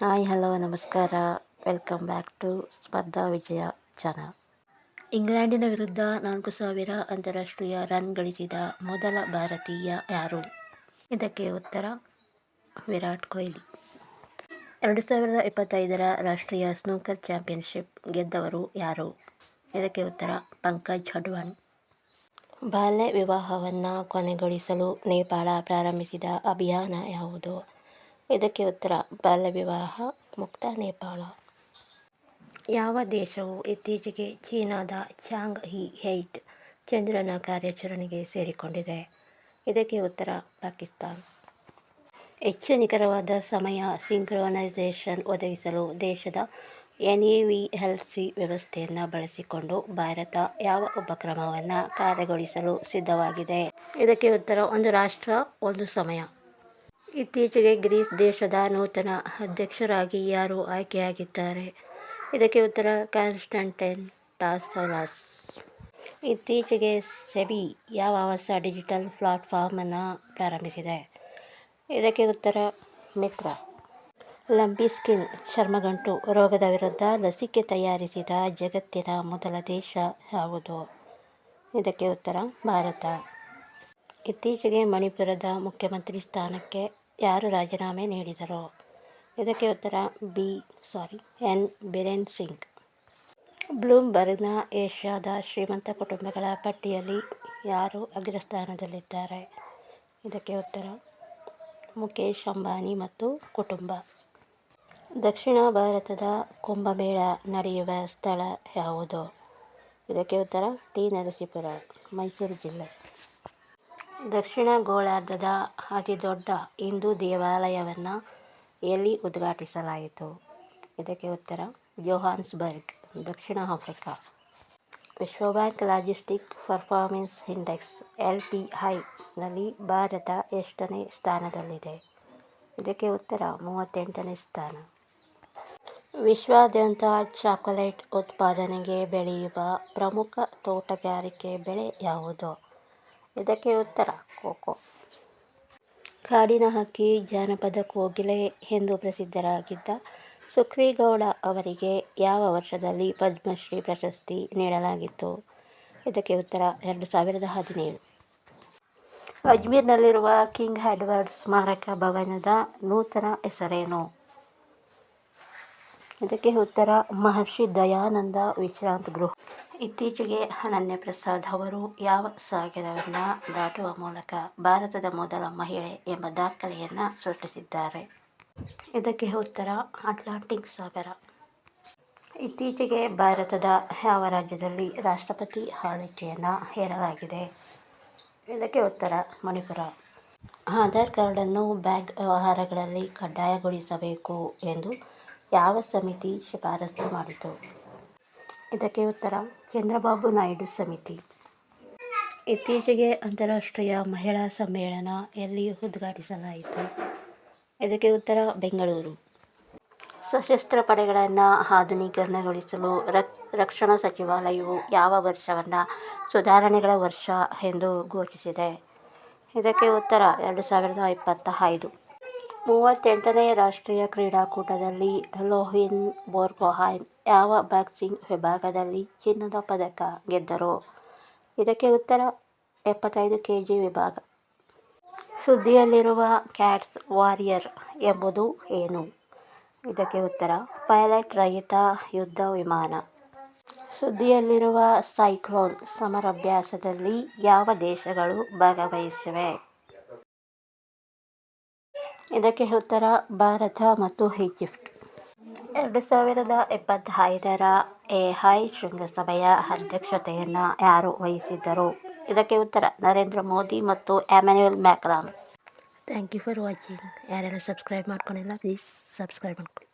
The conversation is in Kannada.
ಹಾಯ್, ಹಲೋ, ನಮಸ್ಕಾರ. Welcome back to Spardha Vijaya channel. ಇಂಗ್ಲೆಂಡಿನ ವಿರುದ್ಧ ನಾಲ್ಕು ಸಾವಿರ ಅಂತಾರಾಷ್ಟ್ರೀಯ ರನ್ ಗಳಿಸಿದ ಮೊದಲ ಭಾರತೀಯ ಯಾರು? ಇದಕ್ಕೆ ಉತ್ತರ, ವಿರಾಟ್ ಕೊಹ್ಲಿ. ಎರಡು ಸಾವಿರದ ಇಪ್ಪತ್ತೈದರ ರಾಷ್ಟ್ರೀಯ ಸ್ನೂಕರ್ ಚಾಂಪಿಯನ್ಶಿಪ್ ಗೆದ್ದವರು ಯಾರು? ಇದಕ್ಕೆ ಉತ್ತರ, ಪಂಕಜ್ ಅಡ್ವಾಣಿ. ಬಾಲ್ಯ ವಿವಾಹವನ್ನು ಕೊನೆಗೊಳಿಸಲು ನೇಪಾಳ ಪ್ರಾರಂಭಿಸಿದ ಅಭಿಯಾನ ಯಾವುದು? ಇದಕ್ಕೆ ಉತ್ತರ ಬಾಲ್ಯ ವಿವಾಹ ಮುಕ್ತ ನೇಪಾಳ. ಯಾವ ದೇಶವು ಇತ್ತೀಚೆಗೆ ಚೀನಾದ ಚಾಂಗ್ ಹಿ ಹೈಟ್ ಚಂದ್ರನ ಕಾರ್ಯಾಚರಣೆಗೆ ಸೇರಿಕೊಂಡಿದೆ? ಇದಕ್ಕೆ ಉತ್ತರ, ಪಾಕಿಸ್ತಾನ್. ಹೆಚ್ಚು ನಿಖರವಾದ ಸಮಯ ಸಿಂಕ್ರೊನೈಸೇಷನ್ ಒದಗಿಸಲು ದೇಶದ N A V L C ವ್ಯವಸ್ಥೆಯನ್ನು ಬಳಸಿಕೊಂಡು ಭಾರತ ಯಾವ ಉಪಕ್ರಮವನ್ನು ಕಾರ್ಯಗೊಳಿಸಲು ಸಿದ್ಧವಾಗಿದೆ? ಇದಕ್ಕೆ ಉತ್ತರ, ಒಂದು ರಾಷ್ಟ್ರ, ಒಂದು ಸಮಯ. ಇತ್ತೀಚೆಗೆ ಗ್ರೀಸ್ ದೇಶದ ನೂತನ ಅಧ್ಯಕ್ಷರಾಗಿ ಯಾರು ಆಯ್ಕೆಯಾಗಿದ್ದಾರೆ? ಇದಕ್ಕೆ ಉತ್ತರ ಕಾನ್ಸ್ಟಂಟೈನ್ ಟಾಸೋಲಾಸ್ ಇತ್ತೀಚೆಗೆ ಸೆಬಿ ಯಾವ ಹೊಸ ಡಿಜಿಟಲ್ ಪ್ಲಾಟ್ಫಾರ್ಮನ್ನು ಪ್ರಾರಂಭಿಸಿದೆ? ಇದಕ್ಕೆ ಉತ್ತರ, ಮಿತ್ರ. ಲಂಬಿ ಸ್ಕಿನ್, ಚರ್ಮಗಂಟು ರೋಗದ ವಿರುದ್ಧ ಲಸಿಕೆ ತಯಾರಿಸಿದ ಜಗತ್ತಿನ ಮೊದಲ ದೇಶ ಯಾವುದು? ಇದಕ್ಕೆ ಉತ್ತರ, ಭಾರತ. ಇತ್ತೀಚೆಗೆ ಮಣಿಪುರದ ಮುಖ್ಯಮಂತ್ರಿ ಸ್ಥಾನಕ್ಕೆ ಯಾರು ರಾಜೀನಾಮೆ ನೀಡಿದರು? ಇದಕ್ಕೆ ಉತ್ತರ B, sorry, N, Biren Singh. ಬ್ಲೂಮ್ಬರ್ಗ್ನ ಏಷ್ಯಾದ ಶ್ರೀಮಂತ ಕುಟುಂಬಗಳ ಪಟ್ಟಿಯಲ್ಲಿ ಯಾರು ಅಗ್ರಸ್ಥಾನದಲ್ಲಿದ್ದಾರೆ? ಇದಕ್ಕೆ ಉತ್ತರ ಮುಖೇಶ್ ಅಂಬಾನಿ ಮತ್ತು ಕುಟುಂಬ. ದಕ್ಷಿಣ ಭಾರತದ ಕುಂಭಮೇಳ ನಡೆಯುವ ಸ್ಥಳ ಯಾವುದು? ಇದಕ್ಕೆ ಉತ್ತರ ಟಿ ನರಸೀಪುರ, ಮೈಸೂರು ಜಿಲ್ಲೆ. ದಕ್ಷಿಣ ಗೋಳಾರ್ಧದ ಅತಿದೊಡ್ಡ ಹಿಂದೂ ದೇವಾಲಯವನ್ನು ಎಲ್ಲಿ ಉದ್ಘಾಟಿಸಲಾಯಿತು? ಇದಕ್ಕೆ ಉತ್ತರ, ಜೋಹಾನ್ಸ್ಬರ್ಗ್, ದಕ್ಷಿಣ ಆಫ್ರಿಕಾ. ವಿಶ್ವ bank logistic performance index, L P ಐನಲ್ಲಿ Bharat ಎಷ್ಟನೇ ಸ್ಥಾನದಲ್ಲಿದೆ? ಇದಕ್ಕೆ ಉತ್ತರ, ಮೂವತ್ತೆಂಟನೇ ಸ್ಥಾನ. ವಿಶ್ವಾದ್ಯಂತ ಚಾಕೊಲೇಟ್ ಉತ್ಪಾದನೆಗೆ ಬೆಳೆಯುವ ಪ್ರಮುಖ ತೋಟಗಾರಿಕೆ ಬೆಳೆ ಯಾವುದು? ಇದಕ್ಕೆ ಉತ್ತರ ಕೋಕೋ ಕಾಡಿನ ಹಕ್ಕಿ ಜಾನಪದ ಕೋಗಿಲೆ ಎಂದು ಪ್ರಸಿದ್ಧರಾಗಿದ್ದ ಸುಕ್ರೀಗೌಡ ಅವರಿಗೆ ಯಾವ ವರ್ಷದಲ್ಲಿ ಪದ್ಮಶ್ರೀ ಪ್ರಶಸ್ತಿ ನೀಡಲಾಗಿತ್ತು? ಇದಕ್ಕೆ ಉತ್ತರ, ಎರಡು ಸಾವಿರದ ಹದಿನೇಳು. ಅಜ್ಮೀರ್ನಲ್ಲಿರುವ ಕಿಂಗ್ ಹೆಡ್ವರ್ಡ್ ಸ್ಮಾರಕ ಭವನದ ನೂತನ ಹೆಸರೇನು? ಇದಕ್ಕೆ ಉತ್ತರ ಮಹರ್ಷಿ ದಯಾನಂದ ವಿಶ್ರಾಂತ ಗೃಹ. ಇತ್ತೀಚೆಗೆ ಅನನ್ಯ ಪ್ರಸಾದ್ ಅವರು ಯಾವ ಸಾಗರವನ್ನು ದಾಟುವ ಮೂಲಕ ಭಾರತದ ಮೊದಲ ಮಹಿಳೆ ಎಂಬ ದಾಖಲೆಯನ್ನು ಸೃಷ್ಟಿಸಿದ್ದಾರೆ. ಇದಕ್ಕೆ ಉತ್ತರ ಅಟ್ಲಾಂಟಿಕ್ ಸಾಗರ. ಇತ್ತೀಚೆಗೆ ಭಾರತದ ಯಾವ ರಾಜ್ಯದಲ್ಲಿ ರಾಷ್ಟ್ರಪತಿ ಆಳ್ವಿಕೆಯನ್ನು ಹೇರಲಾಗಿದೆ? ಇದಕ್ಕೆ ಉತ್ತರ ಮಣಿಪುರ. ಆಧಾರ್ ಕಾರ್ಡನ್ನು ಬ್ಯಾಂಕ್ ವ್ಯವಹಾರಗಳಲ್ಲಿ ಕಡ್ಡಾಯಗೊಳಿಸಬೇಕು ಎಂದು ಯಾವ ಸಮಿತಿ ಶಿಫಾರಸು ಮಾಡಿತು? ಇದಕ್ಕೆ ಉತ್ತರ, ಚಂದ್ರಬಾಬು ನಾಯ್ಡು ಸಮಿತಿ. ಇತ್ತೀಚೆಗೆ ಅಂತಾರಾಷ್ಟ್ರೀಯ ಮಹಿಳಾ ಸಮ್ಮೇಳನ ಎಲ್ಲಿ ಉದ್ಘಾಟಿಸಲಾಯಿತು? ಇದಕ್ಕೆ ಉತ್ತರ, ಬೆಂಗಳೂರು. ಸಶಸ್ತ್ರ ಪಡೆಗಳನ್ನು ಆಧುನೀಕರಣಗೊಳಿಸಲು ರಕ್ಷಣಾ ಸಚಿವಾಲಯವು ಯಾವ ವರ್ಷವನ್ನು ಸುಧಾರಣೆಗಳ ವರ್ಷ ಎಂದು ಘೋಷಿಸಿದೆ? ಇದಕ್ಕೆ ಉತ್ತರ, ಎರಡು ಸಾವಿರದ ಇಪ್ಪತ್ತ ಐದು ಮೂವತ್ತೆಂಟನೇ ರಾಷ್ಟ್ರೀಯ ಕ್ರೀಡಾಕೂಟದಲ್ಲಿ ಲೋಹಿನ್ ಬೋರ್ಗೊಹೈನ್ ಯಾವ ಬಾಕ್ಸಿಂಗ್ ವಿಭಾಗದಲ್ಲಿ ಚಿನ್ನದ ಪದಕ ಗೆದ್ದರು? ಇದಕ್ಕೆ ಉತ್ತರ, ಎಪ್ಪತ್ತೈದು ಕೆ ಜಿ ವಿಭಾಗ. ಸುದ್ದಿಯಲ್ಲಿರುವ ಕ್ಯಾಟ್ಸ್ ವಾರಿಯರ್ ಎಂಬುದು ಏನು? ಇದಕ್ಕೆ ಉತ್ತರ, ಪೈಲಟ್ ರಹಿತ ಯುದ್ಧ ವಿಮಾನ. ಸುದ್ದಿಯಲ್ಲಿರುವ ಸೈಕ್ಲೋನ್ ಸಮರಾಭ್ಯಾಸದಲ್ಲಿ ಯಾವ ದೇಶಗಳು ಭಾಗವಹಿಸಿವೆ? ಇದಕ್ಕೆ ಉತ್ತರ ಭಾರತ ಮತ್ತು ಈಜಿಪ್ಟ್. ಎರಡು ಸಾವಿರದ ಇಪ್ಪತ್ತೈದರ ಎಐ ಶೃಂಗಸಭೆಯ ಅಧ್ಯಕ್ಷತೆಯನ್ನು ಯಾರು ವಹಿಸಿದ್ದರು? ಇದಕ್ಕೆ ಉತ್ತರ ನರೇಂದ್ರ ಮೋದಿ ಮತ್ತು Emmanuel Macron. Thank you for watching ಯಾರೆಲ್ಲ ಸಬ್ಸ್ಕ್ರೈಬ್ ಮಾಡ್ಕೊಂಡಿಲ್ಲ ಪ್ಲೀಸ್ ಸಬ್ಸ್ಕ್ರೈಬ್ ಮಾಡ್ಕೊಳ್ಳಿ